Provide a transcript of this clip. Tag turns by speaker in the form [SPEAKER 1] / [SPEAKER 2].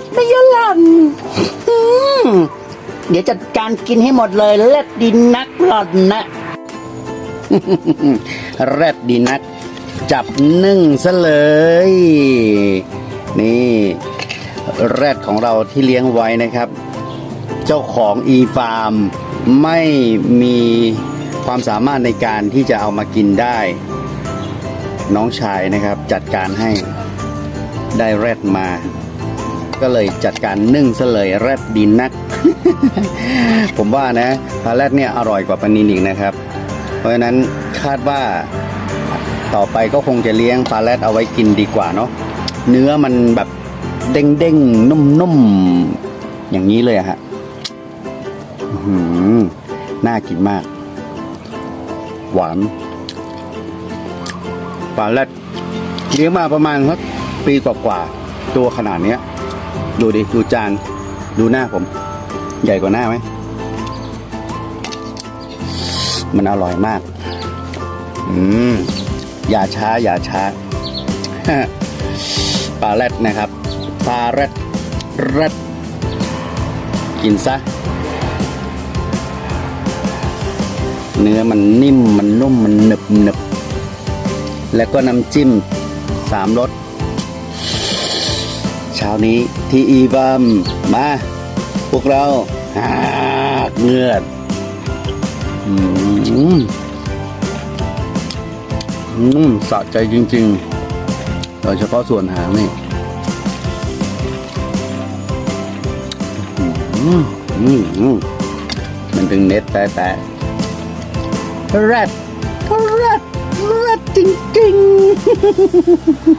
[SPEAKER 1] ดไม่ยะหลันอืมเดี๋ยวจัดการกินให้หมดเลยเล็ดดินนักหล่อนนะแรดดีนัก จับนึ่งซะเลย นี่แรดของเราที่เลี้ยงไว้นะครับ เจ้าของอีฟาร์มไม่มีความสามารถในการที่จะเอามากินได้ น้องชายนะครับจัดการให้ได้แรดมา ก็เลยจัดการนึ่งซะเลยแรดดีนัก ผมว่านะปลาแรดเนี่ยอร่อยกว่าปลานิลอีกนะครับ เพราะฉะนั้นคาดว่าต่อไปก็คงจะเลี้ยงปลาแรดเอาไว้กินดีกว่าเนาะเนื้อมันแบบเด้งเด้งๆนุ่มๆอย่างนี้เลยอะฮะหือน่ากินมาก หวานปลาแรดเลี้ยงมาประมาณสักปีกว่าๆตัวขนาดเนี้ย ดูดิ ดูจาน ดูหน้าผม ใหญ่กว่าหน้าไหม มันอร่อยมาก อืม อย่าช้า อย่าช้า ปลาแรดนะครับ ปลาแรดแรดกินซะ เนื้อมันนิ่ม มันนุ่ม มันหนึบหนึบ แล้วก็น้ำจิ้มสามรส เช้านี้ที่อีบัมมา พวกเราหากเงือดอืมนุ่มสะใจจริงๆ โดยเฉพาะส่วนหางนี่มอืมอืมมันถึงเน็ตแต่แต่แรดแรดแรดจริงๆ